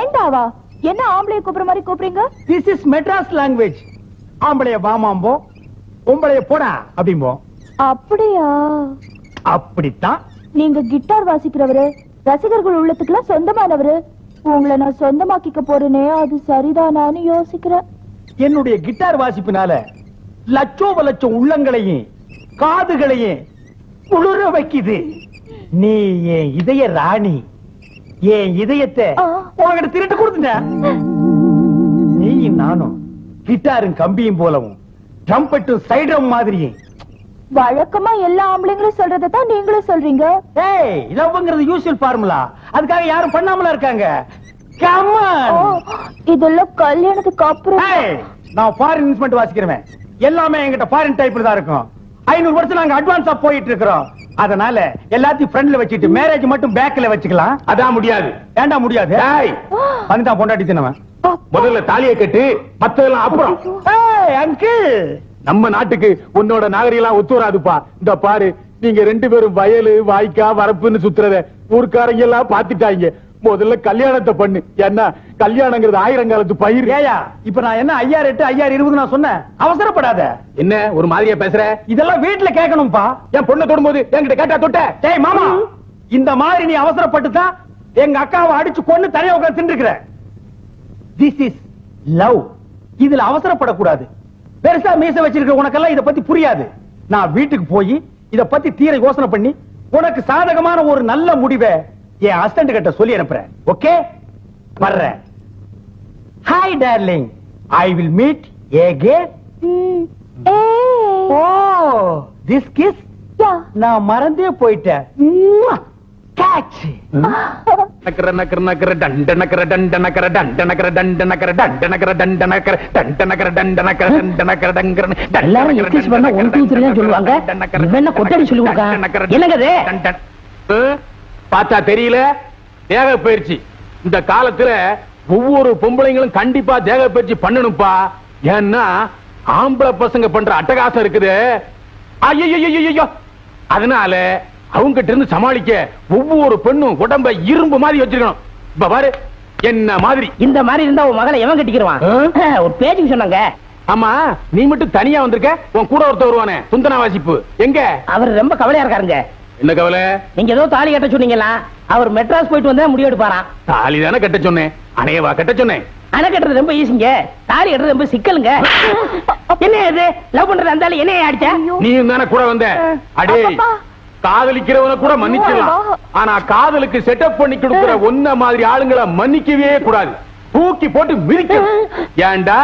ஏண்டாவா? என்ன ஆம்பளை கூப்பிடுற மாதிரி கூப்பிடுறீங்க? திஸ் இஸ் மெட்ராஸ் லாங்குவேஜ் ஆம்பளைய வாமாம்போ பொம்பளைய போடா அப்படிம்போம் அப்படியா? அப்படித்தான். நீங்க கிட்டார் வாசிக்கிறவரு ரசிகர்கள் உள்ளத்துக்குலாம் சொந்தமானவரு. உங்களை நான் சொந்தமாக்கிக்க போறேனே அது சரிதானான்னு யோசிக்கிறேன். என்னுடைய கிட்டார் வாசிப்பினால லட்சோப லட்சம் உள்ளங்களையும் காதுகளையும் குளிர வைக்குது. நீ என் இதய ராணி. என் இதயத்தை ஆ. உனக்கிட்ட திருட்டு கொடுத்துட்டேன் நீயும் நானும் கிட்டாரும் கம்பியும் போலவும் ட்ரம்பெட்டும் சைட்ரம் மாதிரியும் வழக்கமா எல்லா ஆம்பளைங்களும் சொல்றதை தான் நீங்களும் சொல்றீங்க. ஏய் லவ்ங்கிறது யூசுவல் ஃபார்முலா அதுக்காக யாரும் பண்ணாமலா இருக்காங்க. இதெல்லாம் கல்யாணத்துக்கு அப்புறம். ஏய், நான் ஃபாரின் இன்ஸ்ட்ருமெண்ட் வாசிக்கிறவன். எல்லாமே என்கிட்ட ஃபாரின் டைப்ல தான் இருக்கும். ஐநூறு வருஷம் நாங்க அட்வான்ஸா போயிட்டு இருக்கிறோம். அதனால எல்லாத்தையும் ஃப்ரண்ட்ல வச்சுட்டு மேரேஜ் மட்டும் பேக்ல வச்சுக்கலாம். அதான் முடியாது. வேண்டாம் முடியாது? வந்துதான் பொண்டாட்டி தினவன் முதல்ல தாலியை கட்டு மத்ததெல்லாம் அப்புறம். ஏய் அங்கிள் நம்ம நாட்டுக்கு உன்னோட நாகரிகம் ஒத்து வராதுப்பா இந்த பாரு நீங்க ரெண்டு பேரும் வயலு வாய்க்கா வரப்புன்னு சுத்துறத ஊர்க்காரங்க எல்லாம் பாத்துட்டாங்க முதல்ல கல்யாணத்தை பண்ணு. என்ன கல்யாணங்கிறது ஆயிரம் காலத்து பயிர். ஏயா இப்ப நான் என்ன ஐயாயிரம் எட்டு ஐயாயிரம் இருபது நான் சொன்னேன்? அவசரப்படாத. என்ன ஒரு மாதிரியா பேசுற? இதெல்லாம் வீட்டுல கேட்கணும்பா. என் பொண்ணை தொடும்போது என்கிட்ட கேட்டா தொட்ட? டேய் மாமா இந்த மாதிரி நீ அவசரப்பட்டு தான் எங்க அக்காவை அடிச்சு கொன்னு தனியா உட்கார்ந்து தின்றுக்கிற திஸ் இஸ் லவ் இதுல அவசரப்படக்கூடாது. பெருசா மீச வச்சிருக்க உனக்கெல்லாம் இத பத்தி புரியாது. நான் வீட்டுக்கு போய் இத பத்தி தீர யோசனை பண்ணி உனக்கு சாதகமான ஒரு நல்ல முடிவை என் அசிஸ்டன்ட் கிட்ட சொல்லி அனுப்புறேன் ஓகே வர்றேன் hi darling I will meet. ஏய். Oh this kiss. நான் மறந்தே போயிட்டேன் கேட்ச் நக்கர நக்கர நக்கர டண்ட நக்கர டண்ட நக்கர டண்ட நக்கர டண்ட நக்கர டண்ட நக்கர டண்ட நக்கர டண்ட நக்கர டண்ட நக்கர டண்ட நக்கர டங்கர எல்லாரும் பண்ணா ஒன் டூ த்ரீ சொல்லுவாங்க நக்கர நக்கர இவன் என்ன கொட்டடி சொல்லி கொடுக்கான் டண்ட நக்கர என்னங்க இது டண்ட. ஆ? பார்த்தா தெரியல தேக பயிற்சி. இந்த காலத்துல ஒவ்வொரு பொம்பளைங்களும் கண்டிப்பா தேக பயிற்சி பண்ணணும்ப்பா ஏன்னா ஆம்பளை பசங்க பண்ற அட்டகாசம் இருக்குது. ஐயோ அதனால அவங்க கிட்ட இருந்து சமாளிக்க ஒவ்வொரு பெண்ணும் உடம்ப இரும்பு மாதிரி வச்சிருக்கணும். இப்ப பாரு என்ன மாதிரி? இந்த மாதிரி இருந்தா உன் மகளை எவன் கட்டிக்கிருவான்? ஆ? ஒரு பேச்சுக்கு சொன்னாங்க. ஆமா நீ மட்டும் தனியா வந்திருக்க உன் கூட ஒருத்தர் வருவானே. துந்தனா வாசிப்பு. எங்க? அவர் ரொம்ப கவலையா இருக்காருங்க. என்ன கவலை? நீங்க ஏதோ தாலி கட்ட சொன்னீங்களா? அவர் மெட்ராஸ் போயிட்டு வந்தா முடிவு எடுப்பாராம் தாலி தானே கட்ட சொன்னேன். அணையவா கட்ட சொன்னேன். அணை கட்டுறது ரொம்ப ஈஸிங்க தாலி கட்டுறது ரொம்ப சிக்கலுங்க. என்ன இது? லவ் பண்றது அந்த என்ன அடிச்சா? நீ தானே கூட வந்த? அடே. காதலிக்கிறவன கூட மன்னிச்சிடலாம். ஆனா காதலுக்கு செட்டப் பண்ணி கொடுக்கிற ஒன்ன மாதிரி ஆளுங்களை மன்னிக்கவே கூடாது. தூக்கி போட்டு மிதிக்கணும் ஏன்டா?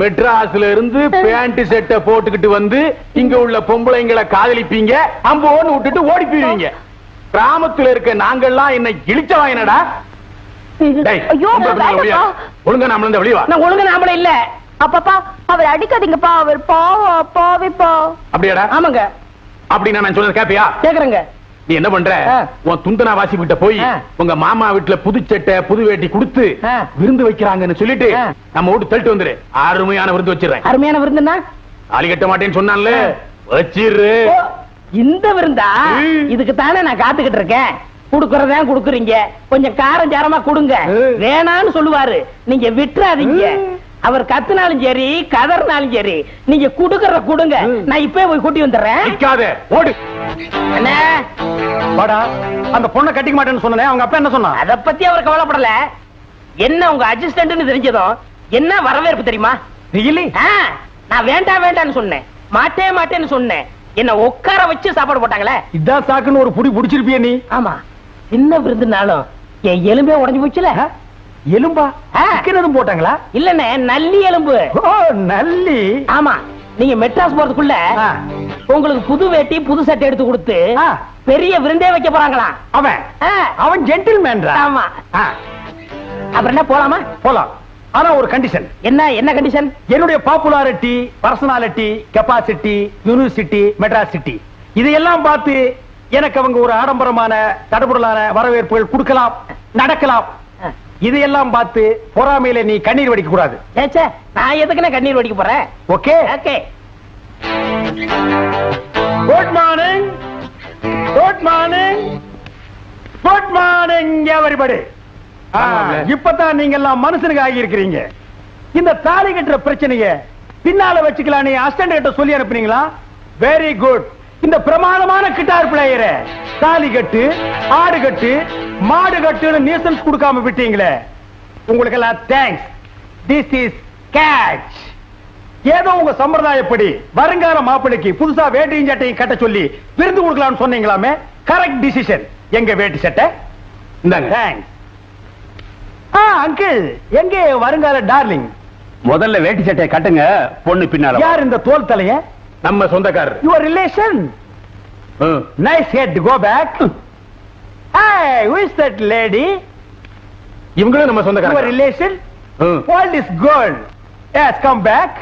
மெட்ராஸ்ல இருந்து பேண்ட் செட்டை போட்டுக்கிட்டு வந்து இங்க உள்ள பொம்பளைங்களை காதலிப்பீங்க அம்போன்னு விட்டுட்டு ஓடி போயிருவீங்க கிராமத்துல இருக்க நாங்கெல்லாம் என்ன இழிச்சவா என்னடா? ஐயோ. ஒழுங்கா நம்மள இந்த வெளிய வா. நான் ஒழுங்கு நாமளே இல்ல. அப்பப்பா அவர் அடிக்காதீங்கப்பா. அவர் பாவம் பாவிப்பா அப்படியாடா? ஆமாங்க. அப்படின்னா நான் சொன்னது கேப்பியா? கேக்குறேங்க. நீ என்ன பண்ற. உன் துந்தனா வாசி கிட்ட போய். உங்க மாமா வீட்டுல புது சட்டை புது வேட்டி கொடுத்து. விருந்து வைக்கிறாங்கன்னு சொல்லிட்டு. நம்ம வீட்டு தள்ளிட்டு வந்துரு அருமையான விருந்து வச்சிடுறேன் அருமையான விருந்துன்னா தாலி கட்ட மாட்டேன்னு சொன்னான்ல. வச்சிரு இந்த விருந்தா. இதுக்கு தானே நான் காத்துக்கிட்டு இருக்கேன் குடுக்கறதா குடுக்குறீங்க கொஞ்சம் காரம் சாரமா கொடுங்க. வேணான்னு சொல்லுவாரு நீங்க விட்டுறாதீங்க அவர் கத்துனாலும் சரி கதறினாலும் சரி நீங்க குடுக்கற குடுங்க. நான் இப்பவே போய் கூட்டி வந்துடுறேன். நிக்காத. ஓடு. என்ன வாடா. அந்த பொண்ணை கட்டிக்க மாட்டேன்னு சொன்னேன் அவங்க அப்பா என்ன சொன்னா? அத பத்தி அவர் கவலைப்படல. என்ன உங்க அசிஸ்டன்ட்னு தெரிஞ்சதும் என்ன வரவேற்பு தெரியுமா? ரியலி நான் வேண்டாம் வேண்டாம்னு சொன்னேன். மாட்டே மாட்டேன்னு சொன்னேன். என்ன உட்கார வச்சு சாப்பாடு போட்டாங்களே. இதான் சாக்குன்னு ஒரு புடி புடிச்சிருப்பிய நீ. ஆமா. சின்ன விருந்துனாலும் என் எலும்பே உடைஞ்சு போச்சுல? எலும்பா? எதுவும் போட்டாங்களா? இல்லண்ணே நல்லி எலும்பு. ஓ நல்லி. ஆமா நீங்க மெட்ராஸ் போறதுக்குள்ள. உங்களுக்கு புது வேட்டி புது சட்டை எடுத்து கொடுத்து. பெரிய விருந்தே வைக்க போறாங்களாம் அவன். அவன் ஜென்டில்மேன்ரா ஆமா. அப்புறம் என்ன போலாமா? போலாம். ஆனா ஒரு கண்டிஷன் என்ன என்ன கண்டிஷன் என்னுடைய popularity personality capacity university Madras city இதையெல்லாம் பார்த்து எனக்கு அவங்க ஒரு ஆடம்பரமான தடபுடலான வரவேற்புகள் கொடுக்கலாம் நடக்கலாம். இதையெல்லாம் பார்த்து பொறாமையில நீ கண்ணீர் வடிக்க கூடாது ஏச்சே நான் எதுக்குண்ணே கண்ணீர் வடிக்க போறேன்? Okay. Okay. Good morning good morning good morning everybody. இப்பதான் நீங்க எல்லாம் மனுஷனுக்கு ஆகி இருக்கிறீங்க இந்த தாலி கட்டுற பிரச்சனைய பின்னால வச்சுக்கலாம் நீ அசிஸ்டன்ட் கிட்ட சொல்லி அனுப்புனீங்களா? வெரி குட் இந்த பிரமாதமான கிட்டார் பிளேயர தாலி கட்டு ஆடு கட்டு மாடு கட்டுன்னு நீசன்ஸ் கொடுக்காம விட்டீங்களே. உங்களுக்கு எல்லாம் தேங்க்ஸ் திஸ் இஸ் கேட்ச் ஏதோ உங்க சம்பிரதாயப்படி வருங்கால மாப்பிளைக்கு புதுசா வேட்டியும் சட்டையும் கட்ட சொல்லி விருந்து கொடுக்கலாம்னு சொன்னீங்களாமே? கரெக்ட் டிசிஷன் எங்க வேட்டி சட்டை? இந்தாங்க. தேங்க்ஸ் ஆ அங்கிள் எங்க வருங்கால டார்லிங் முதல்ல வேட்டி சட்டையை கட்டுங்க பொண்ணு பின்னால யார் இந்த தோல் தலைய? நம்ம சொந்தக்காரர். Your relation. Nice head go back Hey, who is that lady? இவங்களும் நம்ம Your சொந்தக்காரர் relation? All this girl. Yes, come back.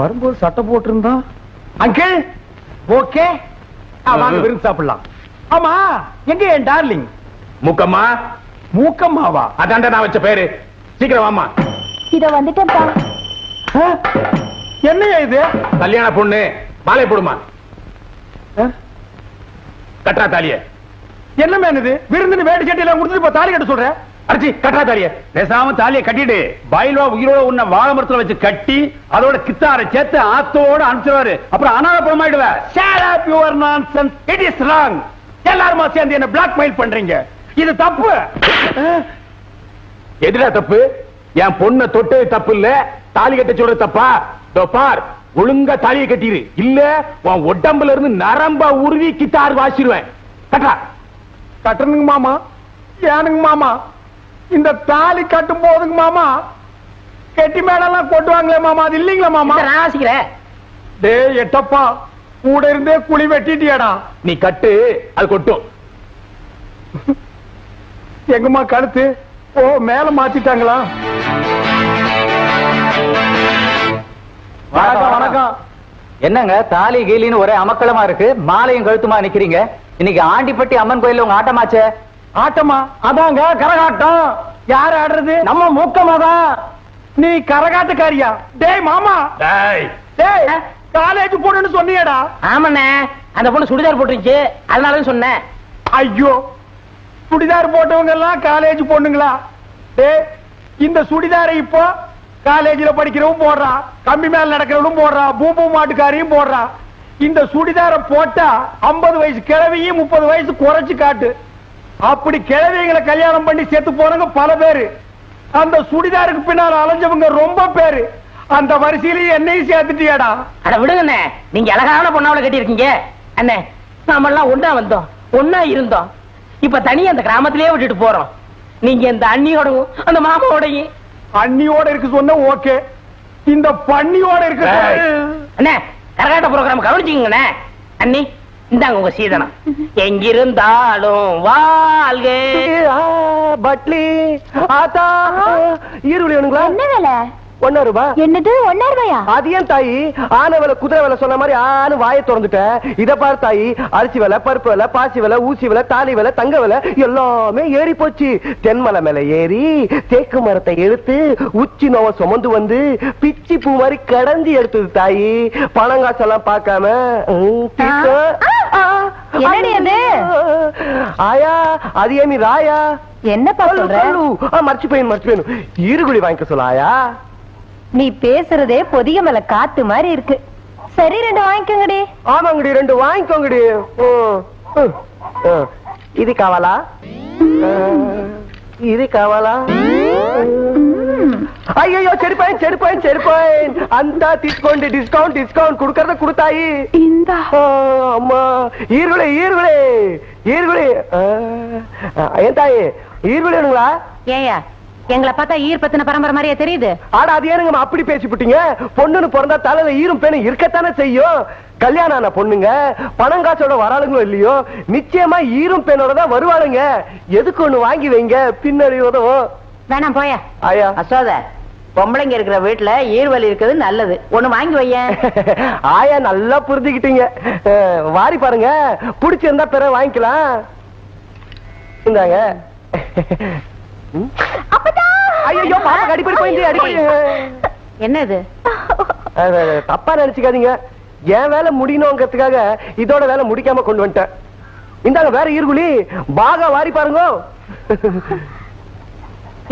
வரும்போது சட்டை போட்டிருந்தா? அங்கிள் ஓகே வாங்க. விருந்து சாப்பிடலாம். ஆமா எங்க என் டார்லிங்? மூக்கம்மா? மூக்கம்மாவா? அதான்டா நான் வச்ச பேரு. சீக்கிரம் வாமா இத வந்துட்டேன்ப்பா ஆ? என்னய்யா இது? கல்யாண பொண்ணு. மாலை போடுமா? கட்டா தாலிய. என்ன மேன் இது? விருந்துன்னு வேடி சட்டையெல்லாம் கொடுத்துட்டு இப்ப தாலி கட்ட சொல்றேன் அரிசி கட்டா தாலிய பேசாம தாலிய கட்டிடு பயில்வா உயிரோட உன்ன வாழை மரத்துல வச்சு கட்டி அதோட கித்தார சேர்த்து ஆத்தோட அனுப்பிச்சுவாரு அப்புறம் அனாதபுரம் படமாயிடுவ Shut up your எல்லாருமா சேர்ந்து என்ன பிளாக்மெயில் பண்றீங்க. இது தப்பு. எதிரா தப்பு? என் பொண்ண தொட்டு தப்பு இல்ல? தாலி கட்ட சொல்ற தப்பா? பார் ஒழுங்கா தாலியை கட்டிடு இல்ல உன் உடம்புல இருந்து நரம்ப உருவி கித்தார் வாசிடுவேன் கட்டா கட்டணுங்க மாமா. ஏனுங்க மாமா. இந்த தாலி கட்டும் போதுங்க மாமா. கெட்டி மேடெல்லாம் கொட்டுவாங்களே மாமா. அது இல்லீங்களா மாமா? நான் வாசிக்கிறேன் டேய் எட்டப்பா. கூட இருந்தே குழி வெட்டிட்டியாடா. நீ கட்டு அது கொட்டும். எங்கம்மா கழுத்து? ஓ மேல மாத்திட்டாங்களா? வணக்கம் வணக்கம். என்னங்க தாலி கீலின்னு ஒரே அமக்களமா இருக்கு? மாலையும் கழுத்துமா நிக்கிறீங்க? இன்னைக்கு ஆண்டிப்பட்டி அம்மன் கோயில்ல உங்க ஆட்டமாச்சே? ஆட்டமா? அதாங்க கரகாட்டம். யார் ஆடுறது? நம்ம மூக்கமாதான் நீ கரகாட்டக்காரியா? டேய் மாமா. டேய். டேய் காலேஜ் போறேன்னு சொன்னியேடா. ஆமாண்ணே அந்த பொண்ணு சுடிதார் போட்டுருச்சு அதனாலதான் சொன்னேன். ஐயோ சுடிதார் போட்டவங்க எல்லாம் காலேஜ் பொண்ணுங்களா? டேய் இந்த சுடிதாரை இப்போ காலேஜ்ல படிக்கிறவன் போடுறா. கம்பி மேல நடக்கிறவனும் போடுறா. பூபு மாட்டுக்காரியும் போடுறா. இந்த சுடிதாரை போட்டா 50 வயசு கிழவியும் முப்பது வயசு குறைச்சு காட்டு. அப்படி கிழவிங்களை கல்யாணம் பண்ணி செத்து போனவங்க பல பேரு. அந்த சுடிதாருக்கு பின்னால அலைஞ்சவங்க ரொம்ப பேரு. அந்த வரிசையிலேயே என்னையும் சேர்த்துட்டியாடா. அட விடுங்கண்ணே நீங்க அழகான பொண்ணாவளை கட்டியிருக்கீங்க. அண்ணே நாம எல்லாம் ஒண்ணா வந்தோம் ஒண்ணா இருந்தோம். இப்ப தனியா அந்த கிராமத்திலேயே விட்டுட்டு போறோம். நீங்க இந்த அண்ணியோடவும் அந்த மாமாவோடையும். அண்ணியோட இருக்கு சொன்ன ஓகே. இந்த பண்ணியோட இருக்கு. அண்ணே கரகாட்ட ப்ரோக்ராம் கவனிச்சுக்கங்கண்ணே. அண்ணி இந்தாங்க உங்க சீதனம். எங்கிருந்தாலும் வாழ்க. பட்லி ஆத்தா ஈருளி வேணுங்களா என்ன வேலை? ஒன்னா ரூபா? என்னது ஒன்னா ரூபாயா? அது ஏன் தாயி? ஆன விலை குதிரை விலை சொன்ன மாதிரி ஆனு வாயை திறந்துட்டேன் இத பாரு தாயி அரிசி விலை பருப்பு விலை பாசி விலை ஊசி விலை தாலி விலை தங்க விலை எல்லாமே ஏறி போச்சு. தென்மலை மேல ஏறி தேக்கு மரத்தை எடுத்து உச்சி நோவ சுமந்து வந்து பிச்சி பூ மாதிரி கடந்து எடுத்தது தாயி. பணங்காசெல்லாம் பார்க்காம? ஆயா அது ஏமி ராயா. ஆ, மறைச்சு போயின் மறைச்சு போயின் ஈருகுழி வாங்கிக்க சொல்ல ஆயா. நீ பேசுறதே பொதிய மேல காத்து மாதிரி இருக்கு சரி ரெண்டு வாங்கிக்கோங்கடி ஆமாங்கடி ரெண்டு வாங்கிக்கோங்கடி ம், ம், ம். ఇది కావాలా ఆ, ఇది కావాలా అయ్యయ్యో చెడిపోయింది చెడిపోయింది చెడిపోయింది అంతా తీసుకోండి డిస్కౌంట్ డిస్కౌంట్ కుడుకరద కుడతాయి இந்த ఆ, అమ్మా ఈరుగుళి ఈరుగుళి ఈరుగుళి ఆ, ఏం తాయి ఈరుగుళి வேணுங்களா ஏயா எங்களை பார்த்தா ஈர் பத்தின பரம்பரை மாதிரியே தெரியுது. ஆடா அது ஏனுங்கம்மா அப்படி பேசிவிட்டீங்க பொண்ணுன்னு பிறந்தா தலையில ஈரும் பேனும் இருக்கத்தானே செய்யும்? கல்யாணம் ஆன பொண்ணுங்க பணம் காசோட வராளுங்களோ இல்லையோ நிச்சயமா ஈரும் பேனோட தான் வருவாளுங்க. எதுக்கு ஒண்ணு வாங்கி வைங்க? பின்னாடி உதவும். வேணாம் போயா. ஆயா. அசோத பொம்பளைங்க இருக்கிற வீட்டுல ஈர்வலி இருக்கிறது நல்லது. ஒண்ணு வாங்கி வையேன். ஆயா நல்லா புரிஞ்சுக்கிட்டீங்க. வாரி பாருங்க. பிடிச்சிருந்தா பிற வாங்கிக்கலாம். இந்தாங்க. ஐயோ. பாப்பா வேலை முடியணுங்கிறதுக்காக இதோட வேலை முடிக்காம கொண்டு வந்துட்டேன். வேற ஈர்குழி. பாகா வாரி பாருங்க.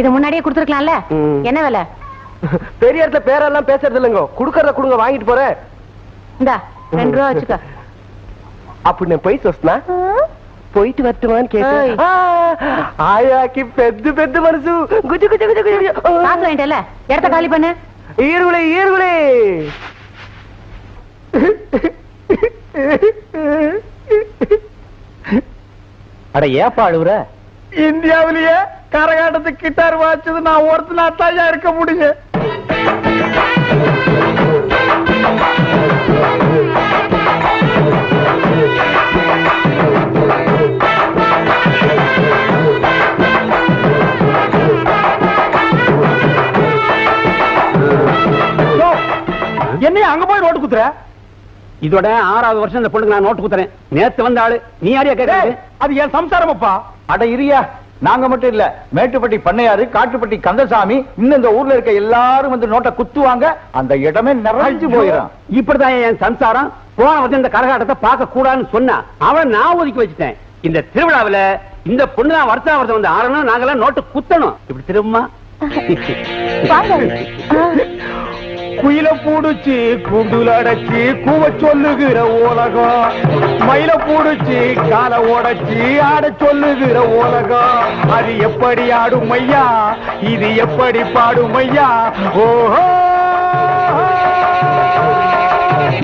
இது முன்னாடியே கொடுத்துருக்கலாம்ல? என்ன வேலை? பெரிய இடத்துல பேரெல்லாம் பேசுறது இல்லைங்க. குடுக்கறத குடுங்க வாங்கிட்டு போறேன். இந்தா ரெண்டு ரூபா போய் சொன்னா? పోయిటి వర్తమాన్ ఆయాకి పెద్ద పెద్ద మనసు గుజ్జు గుజ్జు గుజ్జు గుజ్జు కాసు ఏంటల్ల ఎడత ఖాళీ పన్ను ఈరుగులే ఈరుగులే அட ஏப்பா அழுவுற இந்தியாவிலேயே கரகாட்டத்துக்கு கிட்டார் வாய்ச்சது நான் ஒருத்தனா தாயா இருக்க முடியும் குத்துற? இதோட ஆறாவது வருஷம் இந்த பொண்ணுக்கு நான் நோட்டு குத்துறேன். நேத்து வந்த ஆளு. நீ யாரையா கேட்கறது அது என் சம்சாரமப்பா. அட இரியா. நாங்க மட்டும் இல்ல. மேட்டுப்பட்டி பண்ணையாரு காட்டுப்பட்டி கந்தசாமி இன்னும் இந்த ஊர்ல இருக்க எல்லாரும் வந்து நோட்டை குத்துவாங்க. அந்த இடமே நிறைஞ்சு போயிடும் இப்படிதான் என் சம்சாரம். போன வருஷம் இந்த கரகாட்டத்தை பார்க்க கூடாதுன்னு சொன்னா அவன் நான் ஒதுக்கி வச்சுட்டேன். இந்த திருவிழாவுல இந்த பொண்ணு தான் வருஷம் வருஷம் வந்து ஆறணும் நாங்கெல்லாம் நோட்டு குத்தணும். இப்படி திரும்ப குயில பூடுச்சு கூண்டுல அடைச்சு கூவ சொல்லுகிற உலகம். மயில பூடுச்சு கால உடைச்சு ஆட சொல்லுகிற உலகம். அது எப்படி ஆடும் ஐயா? இது எப்படி பாடும் ஐயா? ஓஹோ!